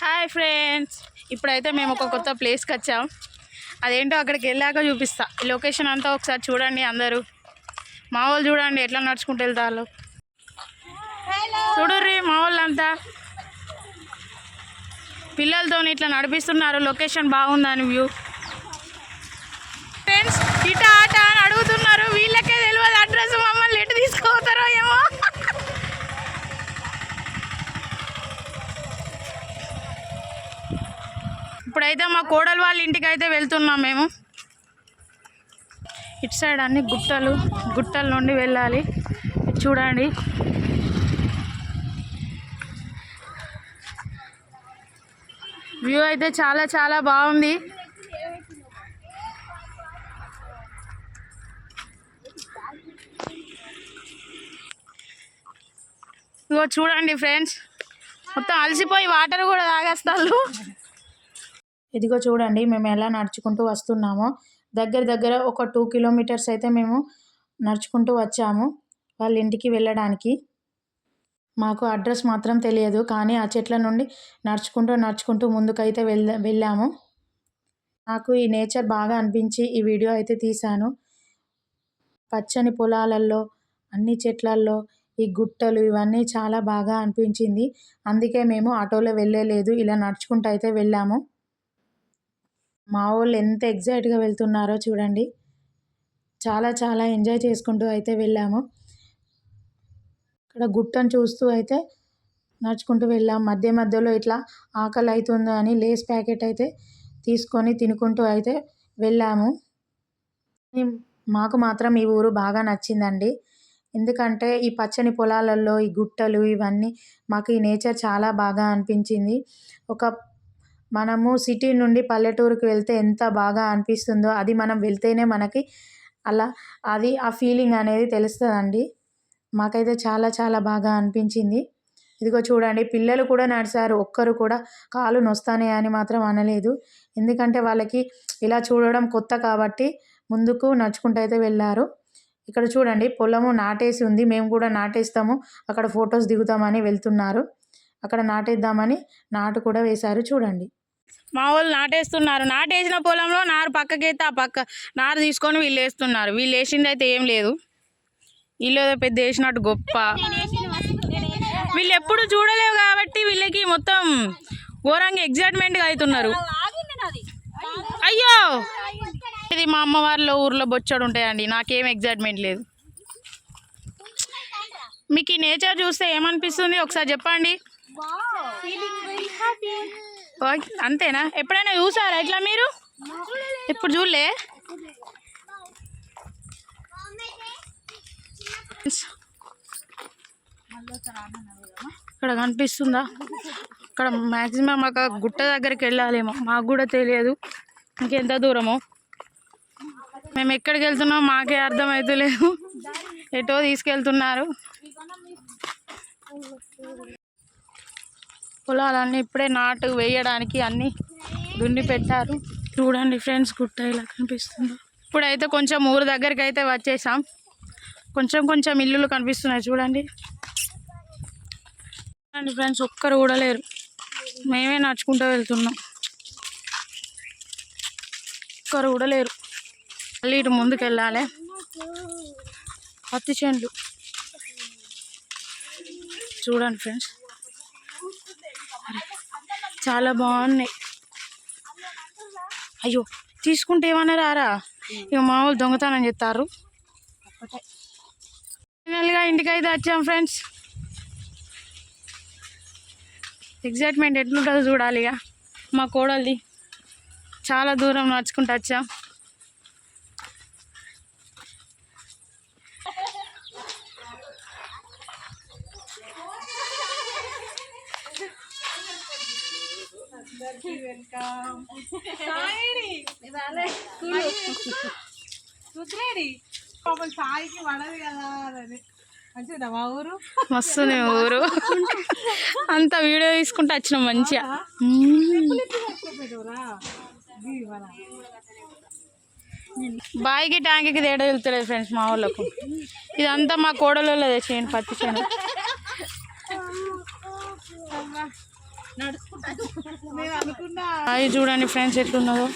Hi friends. ఇప్పుడైతే మేము ఒక కొత్త ప్లేస్కి వచ్చాం. అదేంటో అక్కడికి వెళ్ళాక చూపిస్తా. లొకేషన్ అంతా ఒకసారి చూడండి అందరూ. మా వాళ్ళు చూడండి ఎట్లా నడుచుకుంటూ వెళ్తారు. చూడుర్రి మా వాళ్ళంతా. పిల్లలతో ఇట్లా నడిపిస్తున్నారు. లొకేషన్ బాగుందని వ్యూ. ఫ్రెండ్స్ ఇటా ఆట అని అడుగుతున్నారు వీళ్ళకే తెలియదు అడ్రస్ మమ్మల్ని ఎటు తీసుకోతారో ఏమో ఇప్పుడైతే మా కోడలు వాళ్ళ ఇంటికి అయితే వెళ్తున్నాం మేము. ఇటు సైడ్ అన్ని గుట్టలు గుట్టల నుండి వెళ్ళాలి. చూడండి. వ్యూ అయితే చాలా చాలా బాగుంది. ఇగో చూడండి ఫ్రెండ్స్. మొత్తం అలసిపోయి వాటర్ కూడా తాగేస్తారు ఇదిగో చూడండి మేము ఎలా నడుచుకుంటూ వస్తున్నామో. దగ్గర దగ్గర ఒక టూ కిలోమీటర్స్ అయితే మేము నడుచుకుంటూ వచ్చాము వాళ్ళ ఇంటికి వెళ్ళడానికి. మాకు అడ్రస్ మాత్రం తెలియదు కానీ ఆ చెట్ల నుండి నడుచుకుంటూ నడుచుకుంటూ ముందుకైతే వెళ్ళ వెళ్ళాము. నాకు ఈ నేచర్ బాగా అనిపించి ఈ వీడియో అయితే తీశాను. పచ్చని పొలాలలో అన్ని చెట్లల్లో ఈ గుట్టలు ఇవన్నీ చాలా బాగా అనిపించింది. అందుకే మేము ఆటోలో వెళ్ళలేదు ఇలా నడుచుకుంటూ అయితే వెళ్ళాము. మా వాళ్ళు ఎంత ఎగ్జైట్గా వెళ్తున్నారో చూడండి. చాలా చాలా ఎంజాయ్ చేసుకుంటూ అయితే వెళ్ళాము. ఇక్కడ గుట్టను చూస్తూ అయితే నడుచుకుంటూ వెళ్ళాం. మధ్య మధ్యలో ఇట్లా ఆకలి అవుతుందో అని లేస్ ప్యాకెట్ అయితే తీసుకొని తినుకుంటూ అయితే వెళ్ళాము. మాకు మాత్రం ఈ ఊరు బాగా నచ్చిందండి. ఎందుకంటే ఈ పచ్చని పొలాలలో ఈ గుట్టలు ఇవన్నీ మాకు ఈ నేచర్ చాలా బాగా అనిపించింది. ఒక మనము సిటీ నుండి పల్లెటూరుకి వెళ్తే ఎంత బాగా అనిపిస్తుందో అది మనం వెళ్తేనే మనకి అలా అది ఆ ఫీలింగ్ అనేది తెలుస్తుందండి. మాకైతే చాలా చాలా బాగా అనిపించింది. ఇదిగో చూడండి పిల్లలు కూడా నడిచారు ఒక్కరు కూడా కాలు నొస్తానే అని మాత్రం అనలేదు. ఎందుకంటే వాళ్ళకి ఇలా చూడడం కొత్త కాబట్టి ముందుకు నడుచుకుంటూ అయితే వెళ్ళారు. ఇక్కడ చూడండి పొలము నాటేసి ఉంది మేము కూడా నాటేస్తాము అక్కడ ఫొటోస్ దిగుతామని వెళ్తున్నారు. అక్కడ నాటేద్దామని నాటు కూడా వేశారు చూడండి. మా వాళ్ళు నాటేస్తున్నారు. నాటేసిన పొలంలో నారు పక్కకైతే ఆ పక్క నారు తీసుకొని వీళ్ళు వేస్తున్నారు. వీళ్ళు వేసింది అయితే ఏం లేదు. వీళ్ళు ఏదో పెద్ద వేసినట్టు గొప్ప. వీళ్ళు ఎప్పుడు చూడలేవు కాబట్టి వీళ్ళకి మొత్తం ఘోరంగా ఎగ్జైట్మెంట్గా అవుతున్నారు. అయ్యో! ఇది మా అమ్మ వాళ్ళ ఊర్లో బొచ్చడు ఉంటాయండి. నాకేం ఎగ్జైట్మెంట్ లేదు. మీకు ఈ నేచర్ చూస్తే ఏమనిపిస్తుంది? ఒకసారి చెప్పండి. ఓకే, అంతేనా? ఎప్పుడైనా చూసారా ఇట్లా మీరు? ఇప్పుడు చూడలే. ఇక్కడ కనిపిస్తుందా? ఇక్కడ మ్యాక్సిమం ఒక గుట్ట దగ్గరికి వెళ్ళాలేమో. మాకు కూడా తెలియదు. ఇంకెంత దూరమో? మేము ఎక్కడికి వెళ్తున్నాం మాకే అర్థమవుతలేదు ఎటో తీసుకెళ్తున్నారు. పొలాలన్నీ ఇప్పుడే నాటు వేయడానికి అన్నీ దున్ని పెట్టారు. చూడండి ఫ్రెండ్స్ గుట్ట ఇలా కనిపిస్తుంది. ఇప్పుడైతే కొంచెం ఊరు దగ్గరికి అయితే వచ్చేసాం. కొంచెం కొంచెం ఇల్లులు కనిపిస్తున్నాయి చూడండి. చూడండి ఫ్రెండ్స్ ఒక్కరు కూడా లేరు. మేమే నడుచుకుంటూ వెళ్తున్నాం. ఒక్కరు కూడా లేరు. మళ్ళీ ఇటు ముందుకు వెళ్ళాలి పత్తి చేనులు చూడండి ఫ్రెండ్స్. చాలా బాగున్నాయి. అయ్యో తీసుకుంటే ఏమన్నా రారా? ఇక మామూలు దొంగతనం చెప్తారు ఫైనల్గా ఇంటికి అయితే వచ్చాం ఫ్రెండ్స్. ఎగ్జైట్మెంట్ ఎట్లుంటుందో చూడాలి ఇక మా కోడలిది చాలా దూరం నడుచుకుంటూ వచ్చాం. రుద్రేడి. పాపం సాయికి పడదు కదా అని. మంచిదా మా ఊరు? మస్తుంది ఊరు. అంత వీడియో తీసుకుంటూ వచ్చినాం మంచిగా. బాయికి ట్యాంక్కి తేడా వెళ్తలేదు ఫ్రెండ్స్ మా వాళ్ళకు. ఇదంతా మా కోడలలో చేయండి పత్తి చేను నేను అనుకున్నా. చూడండి ఫ్రెండ్స్ ఎట్లున్నదో